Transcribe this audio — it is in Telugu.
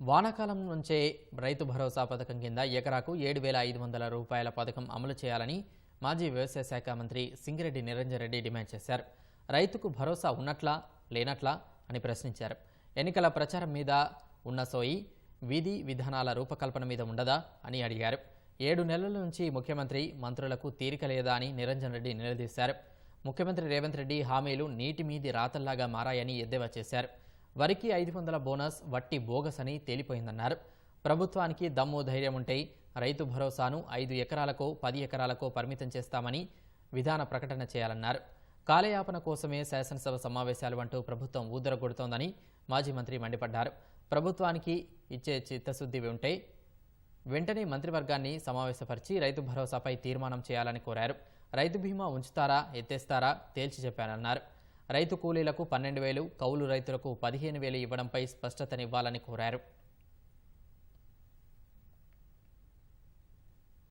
వానాకాలం నుంచే రైతు భరోసా పథకం కింద ఎకరాకు ఏడు వేల ఐదు వందల రూపాయల పథకం అమలు చేయాలని మాజీ వ్యవసాయ శాఖ మంత్రి సింగిరెడ్డి నిరంజన్ రెడ్డి డిమాండ్ చేశారు. రైతుకు భరోసా ఉన్నట్లా లేనట్లా అని ప్రశ్నించారు. ఎన్నికల ప్రచారం మీద ఉన్న సోయి విధి విధానాల రూపకల్పన మీద ఉండదా అని అడిగారు. ఏడు నెలల నుంచి ముఖ్యమంత్రి మంత్రులకు తీరిక లేదా అని నిరంజన్ రెడ్డి నిలదీశారు. ముఖ్యమంత్రి రేవంత్ రెడ్డి హామీలు నీటి మీది రాతల్లాగా మారాయని ఎద్దేవా చేశారు. వరికి ఐదు వందల బోనస్ వట్టి బోగస్ అని తేలిపోయిందన్నారు. ప్రభుత్వానికి దమ్ము ధైర్యం ఉంటే రైతు భరోసాను ఐదు ఎకరాలకో పది ఎకరాలకో పరిమితం చేస్తామని విధాన ప్రకటన చేయాలన్నారు. కాలయాపన కోసమే శాసనసభ సమావేశాలు అంటూ ప్రభుత్వం ఊదరగొడుతోందని మాజీ మంత్రి మండిపడ్డారు. ప్రభుత్వానికి ఇచ్చే చిత్తశుద్ధి ఉంటే వెంటనే మంత్రివర్గాన్ని సమావేశపరిచి రైతు భరోసాపై తీర్మానం చేయాలని కోరారు. రైతు బీమా ఉంచుతారా ఎత్తేస్తారా తేల్చి చెప్పానన్నారు. రైతు కూలీలకు పన్నెండు వేలు కౌలు రైతులకు పదిహేను వేలు ఇవ్వడంపై స్పష్టతనివ్వాలని కోరారు.